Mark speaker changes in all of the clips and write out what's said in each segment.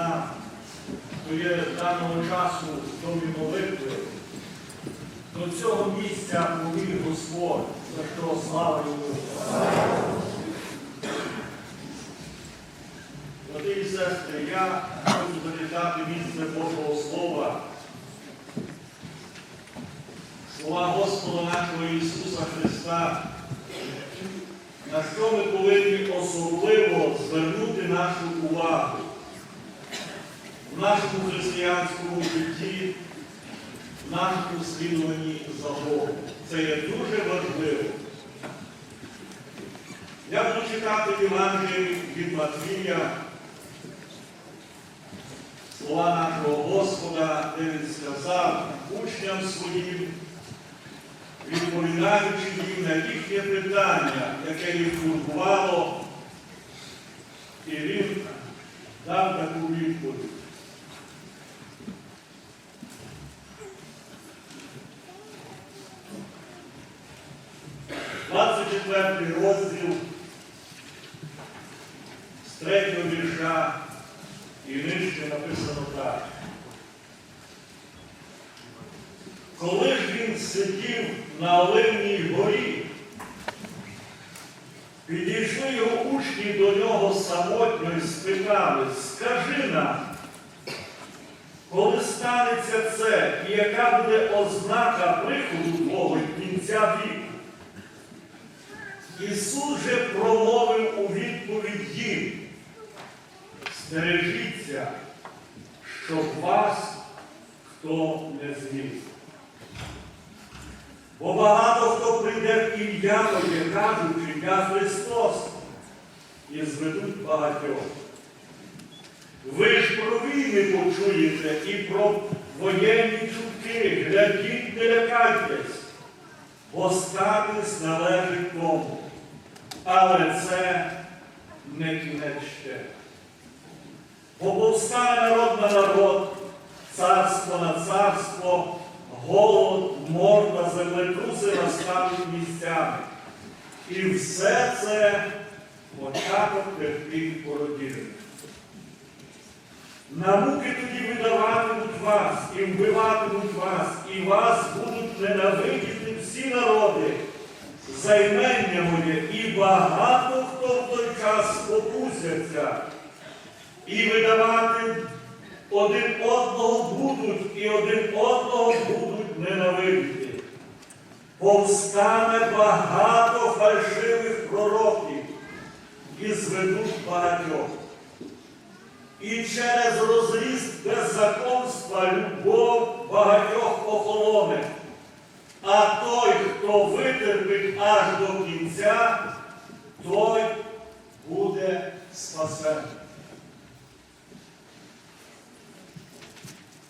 Speaker 1: нами, хто даного часу домі молитви, до цього місця повів Господь, за що слава йому. Брати і сестри, я хочу зачитати місце Божого Слова. Слова Господа нашого Ісуса Христа, на що ми повинні особливо звернути нашу увагу нашому християнському житті, в нашому слідуванні за Богом. Це є дуже важливо. Я буду читати Євангелії від Матвія, слова нашого Господа, де Він сказав учням своїм, відповідаючи їм на їхнє питання, яке їх турбувало, і він дав таку відповідь. Четвертий розділ з третього вірша і нижче написано так. Коли ж він сидів на Оливній горі, підійшли його учні до нього самотньо і спитали, скажи нам, коли станеться це, і яка буде ознака приходу Твого кінця віку? Ісус же промовив у відповідь їм, стережіться, щоб вас хто не зміг. Бо багато хто прийде в ім'я Моє, кажучи, я Христос, і зведуть багатьох. Ви ж про війни почуєте і про воєнні чутки, глядіть, не лякайтесь, бо статись належить тому. Але це не кінець ще. Бо повстане народ на народ, царство на царство, голод, морда, землетруси настануть місцями. І все це початок терпів породів. На муки тоді видаватимуть вас, і вбиватимуть вас, і вас будуть ненавидіти всі народи, за імення моє, і багато хто в той час спокусяться, і видавати один одного будуть, і один одного будуть ненавидіти. Повстане багато фальшивих пророків і зведуть багатьох. І через розріст беззаконства любов багатьох охолоне. А той, хто витерпить аж до кінця, той буде спасений.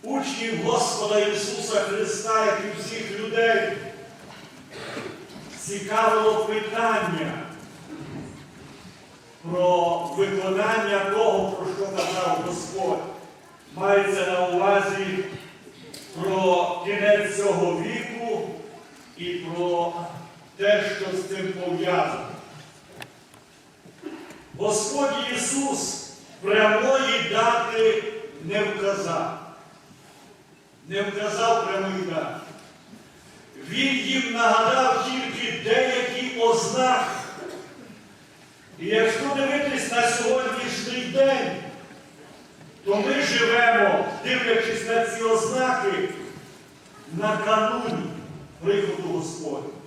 Speaker 1: Учнів Господа Ісуса Христа, як і всіх людей, цікавило питання про виконання того, про що казав Господь. Мається на увазі про кінець цього віку і про те, що з цим пов'язано. Господь Ісус прямої дати не вказав. Не вказав прямої дати. Він їм нагадав тільки деякі ознаки. І якщо дивитись на сьогоднішній день, то ми живемо, дивлячись на ці ознаки, на кануні приходу Господня.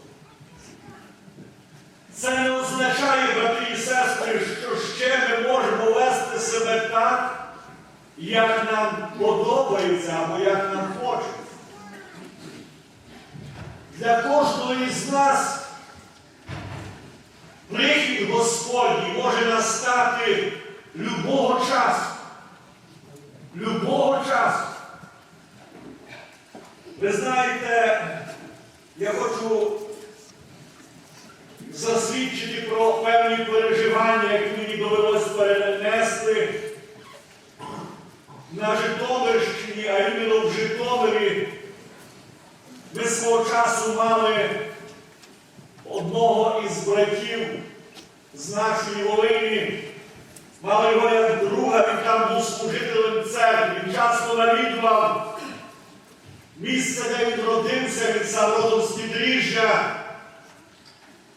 Speaker 1: Це не означає, брати і сестри, що ще ми можемо вести себе так, як нам подобається або як нам хочеться. Для кожного із нас прихід Господній може настати любого часу. Любого часу. Ви знаєте, я хочу засвідчити про певні переживання, які мені довелось перенести на Житомирщині, а іменно в Житомирі. Ми свого часу мали одного із братів з нашої Волині, Мали його як друга, він там був служителем церкви, він часто навідував місце, де він родився, він сам родом з підріжжя.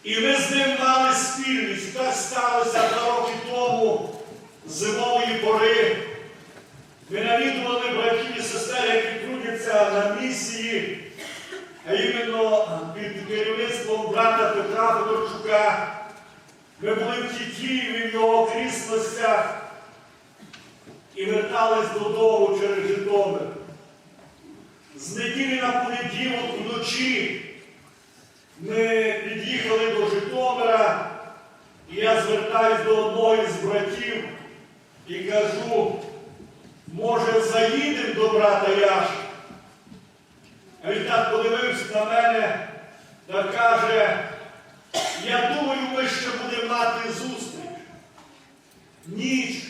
Speaker 1: І ми з ним мали спільність. Так сталося два роки тому, зимової пори. Ми навідували братів і сестер, які трудяться на місії, а іменно під керівництвом брата Петра Федорчука. Ми були в Тітіїві в його окрісностях і вертались додому через Житомир. З неділі на понеділок вночі ми під'їхали до Житомира, і я звертаюсь до одного із братів і кажу, може, заїдемо до брата Яши? А він так подивився на мене та каже, я думаю, ми ще будемо мати зустріч. Ніч.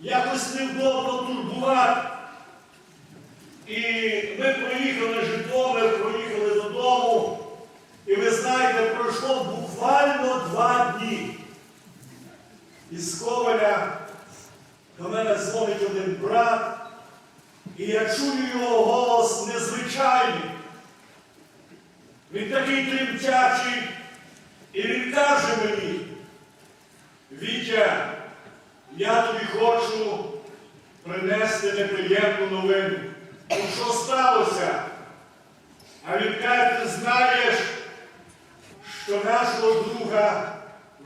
Speaker 1: Якось невдобно турбувати. І ми проїхали Житомир, проїхали додому. І ви знаєте, пройшло буквально два дні. Із Коваля до мене дзвонить один брат, і я чую його голос незвичайний. Він такий тремтячий, і він каже мені, Вітя, я тобі хочу принести неприємну новину. Ну що сталося? А він каже, ти знаєш, що нашого друга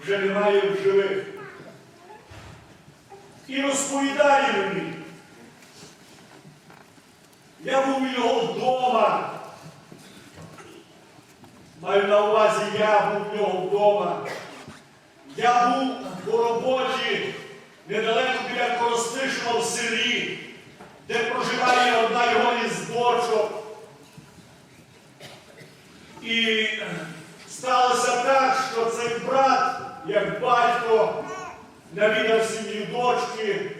Speaker 1: вже немає в живих. І розповідає мені. Я був у його вдома. Маю на увазі, я був в нього вдома. Я був по роботі недалеко біля Коростишева в селі, де проживає одна його із дочок. І сталося так, що цей брат, як батько, навідав сім'ю дочки.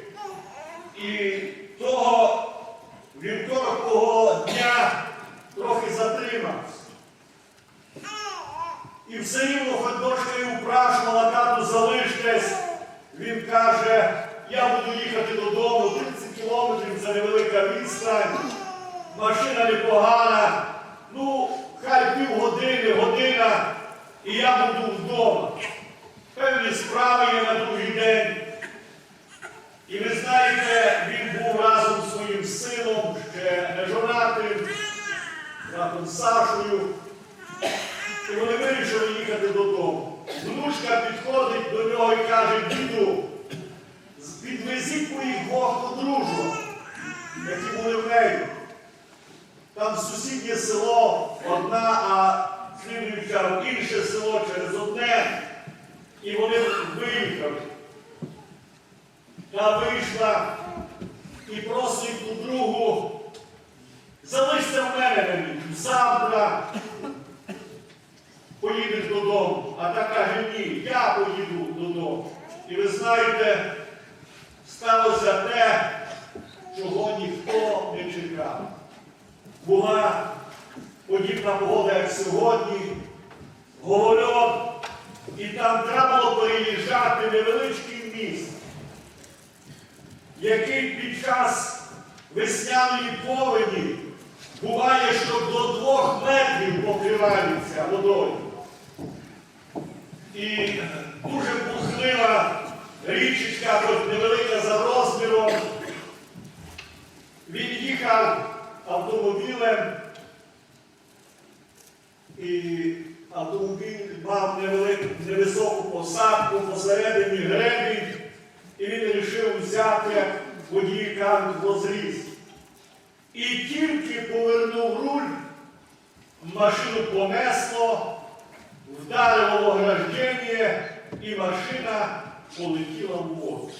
Speaker 1: І того вівторкового дня трохи затримався. І все рівно, хоч дочка і упрашувала, тату залиштесь, він каже, я буду їхати додому, 30 кілометрів це невелика відстань, машина непогана, ну, хай півгодини, година, і я буду вдома. Певні справи є на другий день. І ви знаєте, він був разом з своїм сином, ще не жонатим, братом Сашою. І вони вирішили їхати додому. Внучка підходить до нього і каже, діду, підвезіть моїх двох подружок, які були в неї. Там сусіднє село, одна, а слідуюча інше село через одне. І вони виїхали. Та вийшла і просить ту другу, залишся в мене. Завтра поїдеш додому. А та каже, ні, я поїду додому. І ви знаєте, сталося те, чого ніхто не чекав. Була подібна погода, як сьогодні, говорю, і там треба було переїжджати невеличкий міст, який під час весняної повені буває, що до двох метрів покривається водою. І дуже бурхлива річечка, хоч невелика за розміром. Він їхав автомобілем, і автомобіль мав невелику, невисоку посадку посередині гребінь, і він вирішив взяти водійка в розріз. І тільки повернув руль, машину понесло, вдарило в ограждення, і машина полетіла в воду.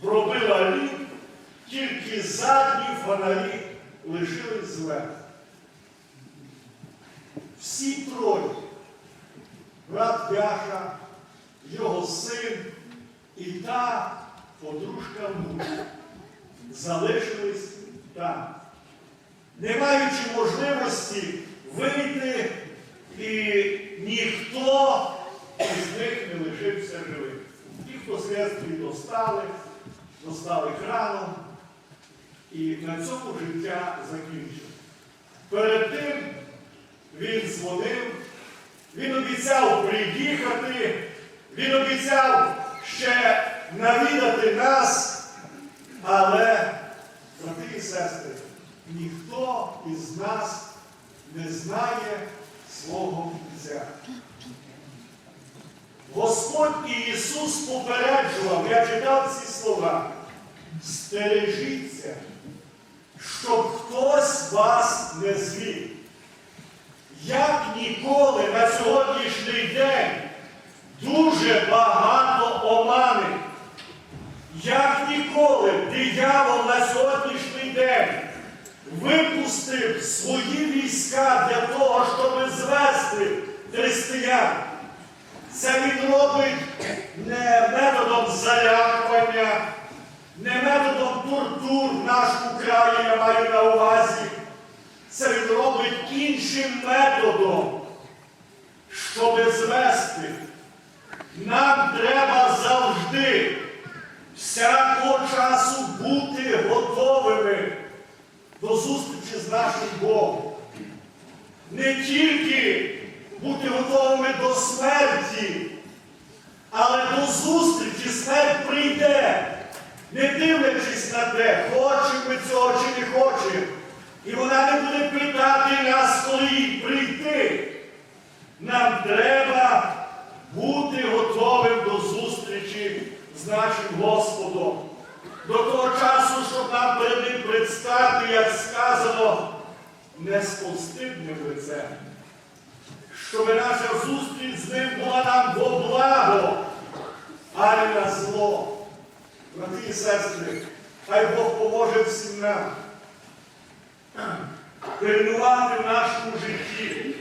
Speaker 1: Пробила лід, тільки задні фонарі лишились зверху. Всі троє, брат Яша, його син і та подружка внучка, залишились там, не маючи можливості вийти, і ніхто із них не лишився живим. І
Speaker 2: впоследствии достали, достали краном. І на цьому життя закінчив. Перед тим він дзвонив, він обіцяв приїхати, він обіцяв ще навідати нас, але, брати і сестри, ніхто із нас не знає свого кінця. Господь Ісус попереджував, я читав ці слова, стережіться, щоб хтось вас не звів. Як ніколи на сьогоднішній день дуже багато омани. Як ніколи диявол на сьогоднішній день випустив свої війська для того, щоб звести християн. Це він робить не методом залякування, не методом тортур в нашому краї, я маю на увазі. Це він робить іншим методом, щоб звести. Нам треба завжди, всякого часу бути готовими до зустрічі з нашим Богом. Не тільки бути готовими до смерті, але до зустрічі смерть прийде, не дивлячись на те, хочемо ми цього чи не хочемо. І вона не буде питати нас, коли їй прийти. Нам треба бути готовим до зустрічі з нашим Господом. До того часу, щоб нам перед ним предстати, як сказано, не з постидним лицем. Щоб наша зустріч з ним була нам во благо, а не на зло. Брати і сестри, хай Бог поможе всім нам пильнувати в нашому житті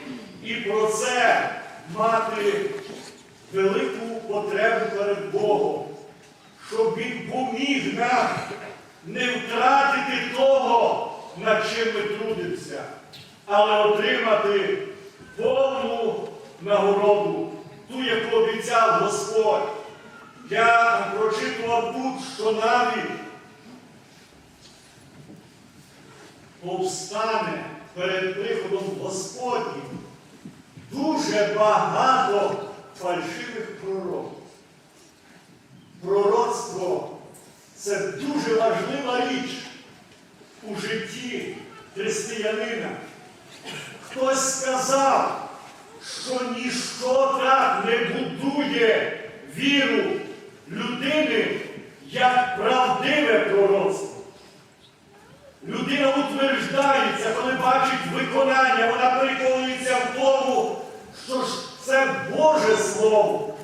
Speaker 2: і про це мати велику потребу перед Богом, щоб Він поміг нам не втратити того, над чим ми трудимося, але отримати повну нагороду, ту, яку обіцяв Господь. Я прочитував тут, що навіть повстане перед приходом Господнім дуже багато фальшивих пророків. Пророцтво це дуже важлива річ у житті християнина. Хтось сказав, що ніщо так не будує віру людини, як правдиве пророцтво. Людина утверждається, коли бачить виконання, вона переконується в тому, що це Боже Слово.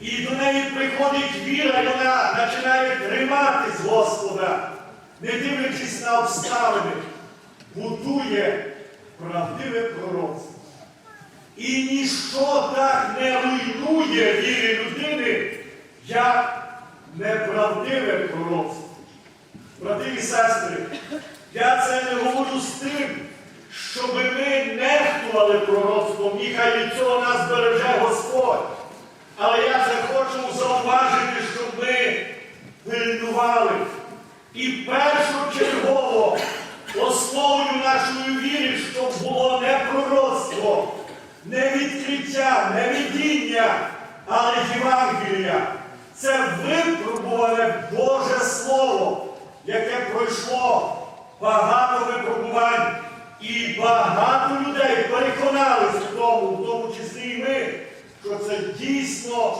Speaker 2: І до неї приходить віра, і вона починає триматись Господа, не дивлячись на обставини, будує правдиве пророцтво. І ніщо так не руйнує віри людини, як неправдиве пророцтво. Брати і сестри, я це не говорю з тим, щоб ми нехтували пророцтвом, і від цього нас береже Господь. Але я це хочу зауважити, щоб ми пильнували. І першочергово основою нашої віри, щоб було не пророцтво, не відкриття, не видіння, але Євангелія. Це випробуване Боже Слово, яке пройшло багато випробувань. І багато людей переконалися в тому, в тому числі і ми, що це дійсно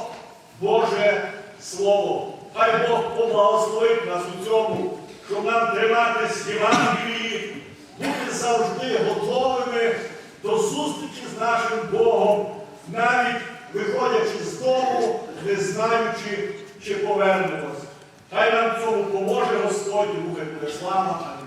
Speaker 2: Боже Слово. Хай Бог поблагословить нас у цьому, щоб нам триматись Євангелії, бути завжди готовими до зустрічі з нашим Богом, навіть виходячи з дому, не знаючи, чи повернемось. Хай нам цьому поможе Господь, і буде слава.